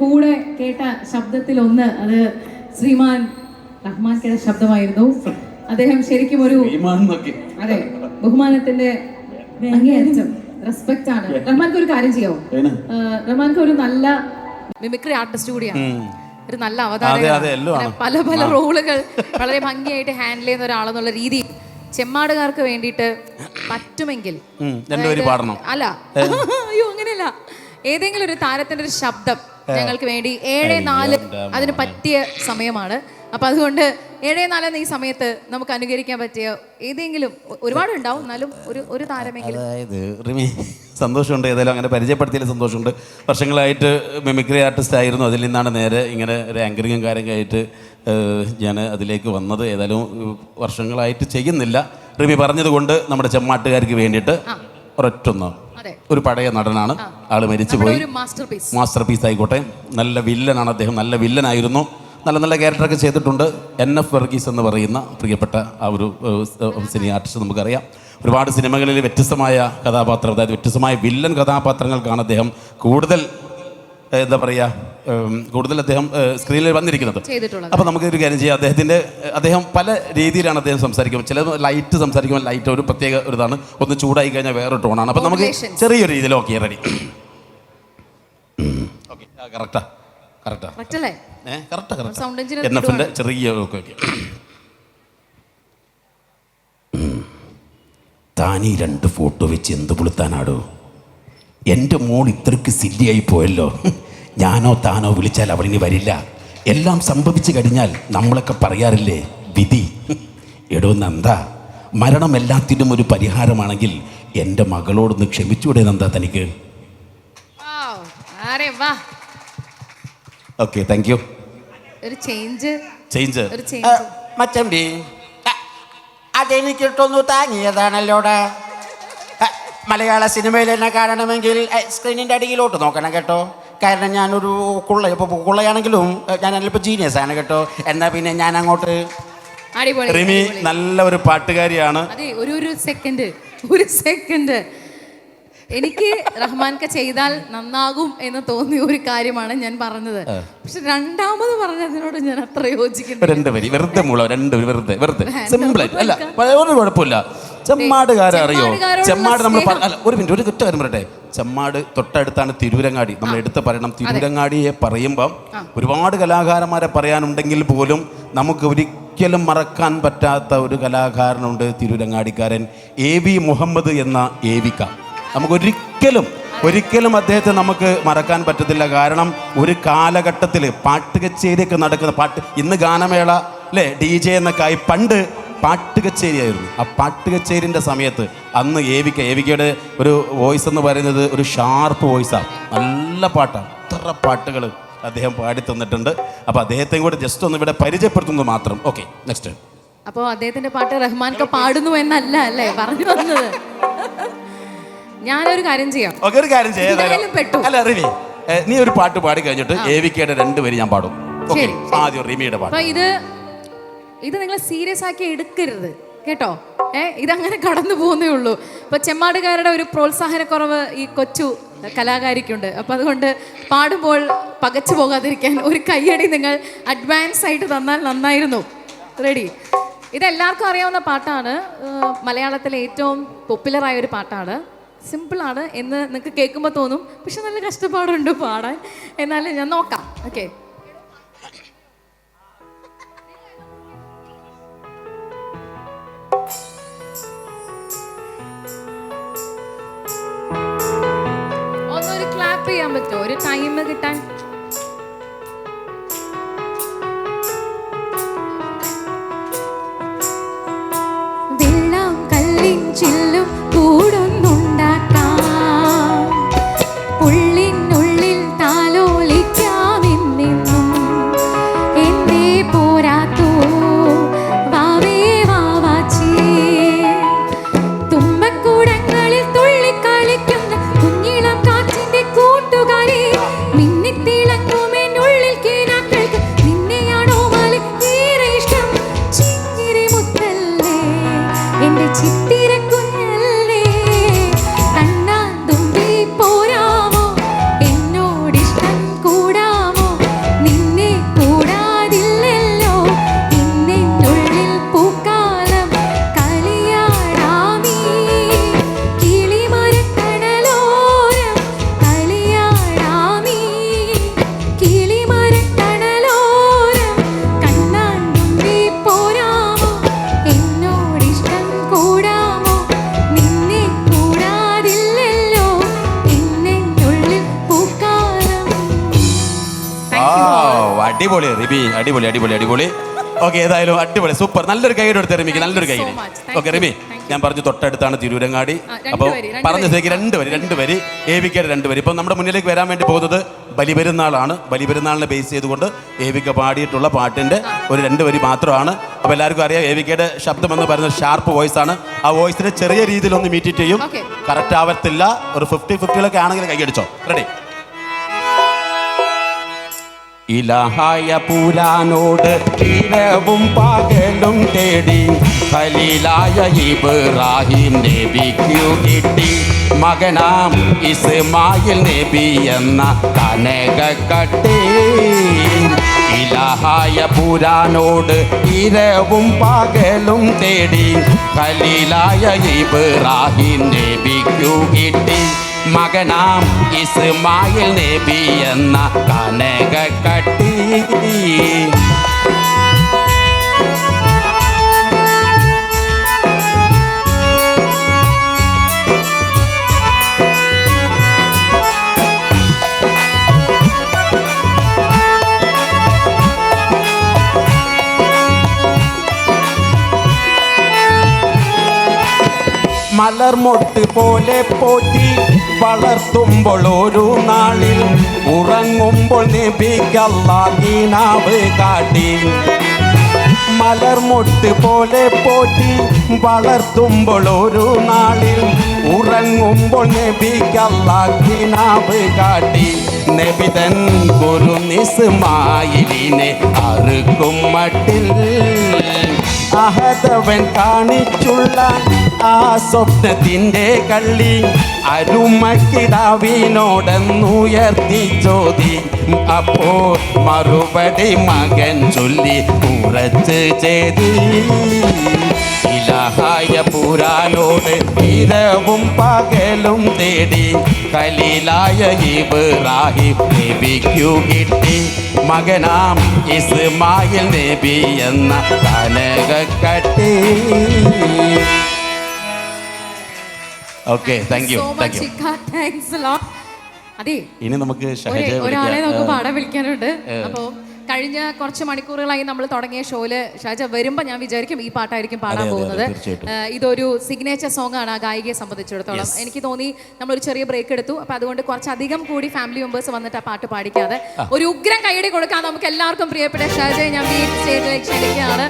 കൂടെ കേട്ട ശബ്ദത്തിൽ ഒന്ന് അത് ശ്രീമാൻ റഹ്മാൻ റഹ്മാൻകയുടെ ശബ്ദമായിരുന്നു. അദ്ദേഹം ശരിക്കും ഒരു അതെ ബഹുമാനത്തിന്റെ റെസ്പെക്ട് ആണ്. റഹ്മാൻക്ക് ഒരു കാര്യം ചെയ്യാവോ? റഹ്മാൻക്ക് ഒരു നല്ല മിമിക്രി ആർട്ടിസ്റ്റ് കൂടിയാണ്. ഒരു നല്ല ആണ്. പല പല റോളുകൾ വളരെ ഭംഗിയായിട്ട് ഹാൻഡിൽ ചെയ്യുന്ന ഒരാളെന്നുള്ള രീതി ചെമ്മാടുകാർക്ക് വേണ്ടിയിട്ട് പറ്റുമെങ്കിൽ അല്ല. അയ്യോ അങ്ങനെയല്ല. ഏതെങ്കിലും ഒരു താരത്തിന്റെ ഒരു ശബ്ദം ഞങ്ങൾക്ക് വേണ്ടി ഏഴ് നാല് അതിന് പറ്റിയ സമയമാണ്. അപ്പൊ അതുകൊണ്ട് ഏഴ് നാല് ഈ സമയത്ത് നമുക്ക് അനുകരിക്കാൻ പറ്റിയ ഏതെങ്കിലും ഒരുപാട് ഉണ്ടാവും. എന്നാലും ഒരു ഒരു താരമെങ്കിലും. അതായത് റിമി സന്തോഷമുണ്ട്. ഏതായാലും അങ്ങനെ പരിചയപ്പെടുത്തിയതിൽ സന്തോഷമുണ്ട്. വർഷങ്ങളായിട്ട് മെമിക്രി ആർട്ടിസ്റ്റ് ആയിരുന്നു. അതിൽ നിന്നാണ് നേരെ ഇങ്ങനെ ഒരു ആങ്കറിങ്ങും കാര്യമൊക്കെ ആയിട്ട് ഞാൻ അതിലേക്ക് വന്നത്. ഏതായാലും വർഷങ്ങളായിട്ട് ചെയ്യുന്നില്ല. റിമി പറഞ്ഞതുകൊണ്ട് നമ്മുടെ ചെമ്മാട്ടുകാർക്ക് വേണ്ടിയിട്ട് ഒരൊറ്റൊന്ന് ഒരു പഴയ നടനാണ്. ആൾ മരിച്ചുപോയി. മാസ്റ്റർ പീസ് ആയിക്കോട്ടെ. നല്ല വില്ലനാണ് അദ്ദേഹം. നല്ല വില്ലനായിരുന്നു. നല്ല നല്ല ക്യാരക്ടറൊക്കെ ചെയ്തിട്ടുണ്ട്. എൻ എഫ് വർഗീസ് എന്ന് പറയുന്ന പ്രിയപ്പെട്ട ആ ഒരു സിനിമ സിനി ആർട്ടിസ്റ്റ് നമുക്കറിയാം. ഒരുപാട് സിനിമകളിൽ വ്യത്യസ്തമായ കഥാപാത്രം അതായത് വ്യത്യസ്തമായ വില്ലൻ കഥാപാത്രങ്ങൾക്കാണ് അദ്ദേഹം കൂടുതൽ എന്താ പറയുക കൂടുതൽ അദ്ദേഹം സ്ക്രീനിൽ വന്നിരിക്കുന്നത്. അപ്പോൾ നമുക്ക് ഒരു കാര്യം ചെയ്യാം. അദ്ദേഹത്തിന്റെ അദ്ദേഹം പല രീതിയിലാണ് അദ്ദേഹം സംസാരിക്കുന്നത് ചില ലൈറ്റ് സംസാരിക്കുമ്പോൾ ലൈറ്റ് ഒരു പ്രത്യേക ഒരു ഇതാണ് ഒന്ന് ചൂടായി കഴിഞ്ഞാൽ വേറെ ടോണാണ് അപ്പോൾ നമുക്ക് ചെറിയൊരു രീതിയിൽ ഓക്കെ റെഡി ഓക്കെ കറക്റ്റാ കറക്റ്റാ കറക്റ്റ് അല്ലേ ഏ കറക്റ്റാ കറക്റ്റാ സൗണ്ട് എഞ്ചിനീയർ എൻ എഫിന്റെ ചെറിയ ഓക്കെ ഓക്കെ താനീ രണ്ട് ഫോട്ടോ വെച്ച് എന്ത് പുളുത്താനാടോ? എന്റെ മോൾ ഇത്രയ്ക്ക് സില്ലിയായി പോയല്ലോ. ഞാനോ താനോ വിളിച്ചാൽ അവളിനി വരില്ല. എല്ലാം സംഭവിച്ചു കഴിഞ്ഞാൽ നമ്മളൊക്കെ പറയാറില്ലേ വിധി. എടോ നന്ദ മരണം എല്ലാത്തിനും ഒരു പരിഹാരമാണെങ്കിൽ എന്റെ മകളോടൊന്ന് ക്ഷമിച്ചൂടെ നന്ദ തനിക്ക്. ഓക്കെ താങ്ക് യു ഒരു ചേഞ്ച് ചേഞ്ച് ഒരു ചേഞ്ച് മച്ചമ്പി അ, അതെനിക്കിട്ടൊന്നു താങ്ങിയതാണല്ലോടാ മലയാള സിനിമയിൽ എന്നെ കാണണമെങ്കിൽ സ്ക്രീനിന്റെ അടിയിലോട്ട് നോക്കണം കേട്ടോ. കാരണം ഞാനൊരു കുള്ള ഇപ്പോൾ കുള്ളയാണെങ്കിലും ഞാൻ ഇപ്പൊ ജീനിയസ് ആണ് കേട്ടോ. എന്നാൽ പിന്നെ ഞാൻ അങ്ങോട്ട് റിമി. നല്ല ഒരു പാട്ടുകാരിയാണ്. അതെ ഒരു ഒരു സെക്കൻഡ് ഒരു സെക്കൻഡ് എനിക്ക് റഹ്മാൻക ചെയ്താൽ നന്നാകും എന്ന് തോന്നിയ ഒരു കാര്യമാണ് ഞാൻ പറഞ്ഞത്. പക്ഷെ രണ്ടാമത് പറഞ്ഞതിനോട് ഞാൻ അത്ര യോജിക്കുന്നു രണ്ട് വരി വെറുതെ മുള രണ്ട് വരി വെറുതെ വെറുതെ. സിമ്പിൾ ആയിട്ട്. അല്ല ഒരു കുഴപ്പമില്ല. ചെമ്മാടുകാരെ അറിയോ? ചെമ്മാട് നമ്മൾ. അല്ല ഒരു മിനിറ്റ് ഒരു കുറ്റം കാര്യം പറയട്ടെ. ചെമ്മാട് തൊട്ടടുത്താണ് തിരൂരങ്ങാടി നമ്മൾ എടുത്ത് പറയണം. തിരൂരങ്ങാടിയെ പറയുമ്പം ഒരുപാട് കലാകാരന്മാരെ പറയാനുണ്ടെങ്കിൽ പോലും നമുക്ക് ഒരിക്കലും മറക്കാൻ പറ്റാത്ത ഒരു കലാകാരനുണ്ട് തിരൂരങ്ങാടിക്കാരൻ എ വി മുഹമ്മദ് എന്ന ഏവിക്ക നമുക്ക് ഒരിക്കലും ഒരിക്കലും അദ്ദേഹത്തെ നമുക്ക് മറക്കാൻ പറ്റത്തില്ല. കാരണം ഒരു കാലഘട്ടത്തിൽ പാട്ട് കച്ചേരിയൊക്കെ നടക്കുന്ന പാട്ട് ഇന്ന് ഗാനമേള അല്ലേ ഡി ജെ എന്നൊക്കെ ആയി പണ്ട് പാട്ട് കച്ചേരിയായിരുന്നു ആ പാട്ട് കച്ചേരിന്റെ സമയത്ത് അന്ന് ഏവിക്ക ഏവിക്കയുടെ ഒരു വോയിസ് എന്ന് പറയുന്നത് ഒരു ഷാർപ്പ് വോയിസാണ് നല്ല പാട്ടാണ് അത്ര പാട്ടുകൾ അദ്ദേഹം പാടി തന്നിട്ടുണ്ട്. അപ്പോൾ അദ്ദേഹത്തെയും കൂടെ ജസ്റ്റ് ഒന്ന് ഇവിടെ പരിചയപ്പെടുത്തുന്നത് മാത്രം. ഓക്കെ നെക്സ്റ്റ് അപ്പോൾ അദ്ദേഹത്തിന്റെ പാട്ട് റഹ്മാൻ പാടുന്നു എന്നല്ല അല്ലേ? പറഞ്ഞു വന്നത് ഞാനൊരു കാര്യം ചെയ്യാം. ഓക്കെ ഒരു കാര്യം ചെയ്യാം. പെട്ടു. അല്ല റിമി ഏ, നീ ഒരു പാട്ട് പാടി കഴിഞ്ഞിട്ട് എ വി കെയുടെ രണ്ട് പേര് ഞാൻ പാടും. ഓക്കെ ശരി, ആദ്യം റിമിയുടെ പാട്ട്. അപ്പൊ ഇത് ഇത് നിങ്ങൾ സീരിയസ് ആക്കി എടുക്കരുത് കേട്ടോ? ഏ ഇതങ്ങനെ കടന്നു പോകുന്നേ ഉള്ളൂ. ഇപ്പൊ ചെമ്മാടുകാരുടെ ഒരു പ്രോത്സാഹനക്കുറവ് ഈ കൊച്ചു കലാകാരിക്കുണ്ട്. അപ്പൊ അതുകൊണ്ട് പാടുമ്പോൾ പകച്ചു പോകാതിരിക്കാൻ ഒരു കയ്യടി നിങ്ങൾ അഡ്വാൻസ് ആയിട്ട് തന്നാൽ നന്നായിരുന്നു. റെഡി ഇതെല്ലാവർക്കും അറിയാവുന്ന പാട്ടാണ്. ഏഹ് മലയാളത്തിലെ ഏറ്റവും പോപ്പുലറായ ഒരു പാട്ടാണ്. സിമ്പിളാണ് എന്ന് നിങ്ങൾക്ക് കേൾക്കുമ്പോൾ തോന്നും. പക്ഷെ നല്ല കഷ്ടപ്പാടുണ്ട് പാടാൻ. എന്നാലും ഞാൻ നോക്കാം. ഓക്കെ ഒന്നൊരു ക്ലാപ്പ് ചെയ്യാൻ പറ്റുമോ? ഒരു ടൈം കിട്ടാൻ? അടിപൊളി റിബി. അടിപൊളി അടിപൊളി അടിപൊളി. ഓക്കെ ഏതായാലും അടിപൊളി സൂപ്പർ നല്ലൊരു കൈയ്യടി എടുത്ത് റിമിക്ക് നല്ലൊരു കൈ കൈയ്യടി ഓക്കെ റിമി ഞാൻ പറഞ്ഞു തൊട്ടടുത്താണ് തിരൂരങ്ങാടി. അപ്പോൾ പറഞ്ഞ സേക്ക് സ്ഥിതിക്ക് രണ്ട് വരി രണ്ട് വരി. എ വിക്കയുടെ രണ്ട് വരി. ഇപ്പം നമ്മുടെ മുന്നിലേക്ക് വരാൻ വേണ്ടി പോകുന്നത് ബലിപെരുന്നാളാണ്. ബലിപെരുന്നാളിനെ ബേസ് ചെയ്തുകൊണ്ട് എ വിക്ക പാടിയിട്ടുള്ള പാട്ടിന്റെ ഒരു രണ്ട് വരി മാത്രമാണ്. അപ്പോൾ എല്ലാവർക്കും അറിയാം എ വിക്കയുടെ ശബ്ദം എന്ന് പറയുന്നത് ഷാർപ്പ് വോയിസ് ആണ്. ആ വോയിസിനെ ചെറിയ രീതിയിൽ ഒന്ന് മീറ്റ് ചെയ്യും. കറക്റ്റ് ആവത്തില്ല. ഒരു ഫിഫ്റ്റി ഫിഫ്റ്റിയിലൊക്കെ ആണെങ്കിൽ കൈയടിച്ചോ. റെഡി ഇലഹായ പൂരാനോട് ഇരവും പകലും തേടി. ഖലീലായ ഇബ്രാഹിം നബിക്കു കിട്ടി. മകനാം ഇസ്മായിൽ നബി എന്ന കനകക്കട്ടി. ഇലഹായ പുരാനോട് ഇരവും പകലും തേടി ഖലീലായ ഇബ്രാഹിം നബിക്കു കിട്ടി. മകനാം ഇസ്മായിൽ നബി എന്ന കനകക്കട്ടി. മലർമൊട്ട് പോലെ പോറ്റി വളർത്തുമ്പോൾ ഒരു നാളിൽ ഉറങ്ങുമ്പോൾ നബിക്കല്ലാഹീനാവ് കാട്ടി. മലർമൊട്ട് പോലെ പോറ്റി വളർത്തുമ്പോൾ ഒരു നാളിൽ ഉറങ്ങുമ്പോൾ നബിക്കല്ലാഹീനാവ് കാട്ടി. നബിതൻ ഗുരു നിസ്മായിലിനെ അറുക്കും മട്ടിൽ. അഹതവൻ കാണിച്ചുള്ള ആ സ്വപ്നത്തിന്റെ കള്ളി അരുമക്കിടാവിനോടെന്നുയർത്തി ചോദി. അപ്പോൾ മറുപടി മകൻ ചൊല്ലി ഉറച്ച് ചെയ്തി. ഇലഹായ പുരാനോട് ഇരവും പകലും തേടി കലീലായ ഇബ്രാഹിം നബിക്കു കിട്ടി. മകനാം ഇസ്മായിൽ നബി എന്ന കനകക്കട്ടി okay thank you thank you thanks അതെ ഇനി നമുക്ക് ഒരാളെ നമുക്ക് പാടാൻ വിളിക്കാനുണ്ട്. അപ്പോൾ കഴിഞ്ഞ കുറച്ച് മണിക്കൂറുകളായി നമ്മൾ തുടങ്ങിയ ഷോയിൽ ഷാജ വരുമ്പോൾ ഞാൻ വിചാരിക്കും ഈ പാട്ടായിരിക്കും പാടാൻ അതെ, അതെ, പോകുന്നത്. തീർച്ചയായിട്ടും. ഏഹ് ഇതൊരു സിഗ്നേച്ചർ സോങ് ആണ് ആ ഗായികയെ സംബന്ധിച്ചിടത്തോളം. എനിക്ക് തോന്നി നമ്മൾ ഒരു ചെറിയ ബ്രേക്ക് എടുത്തു. അപ്പൊ അതുകൊണ്ട് കുറച്ചധികം കൂടി ഫാമിലി മെമ്പേഴ്സ് വന്നിട്ട് ആ പാട്ട് പാടിക്കാതെ ഒരു ഉഗ്രം കൈയടി കൊടുക്കാൻ നമുക്ക് എല്ലാവർക്കും പ്രിയപ്പെട്ട ഷാജയെ ഞാൻ സ്റ്റേജിലേക്ക് ക്ഷണിക്കുകയാണ്.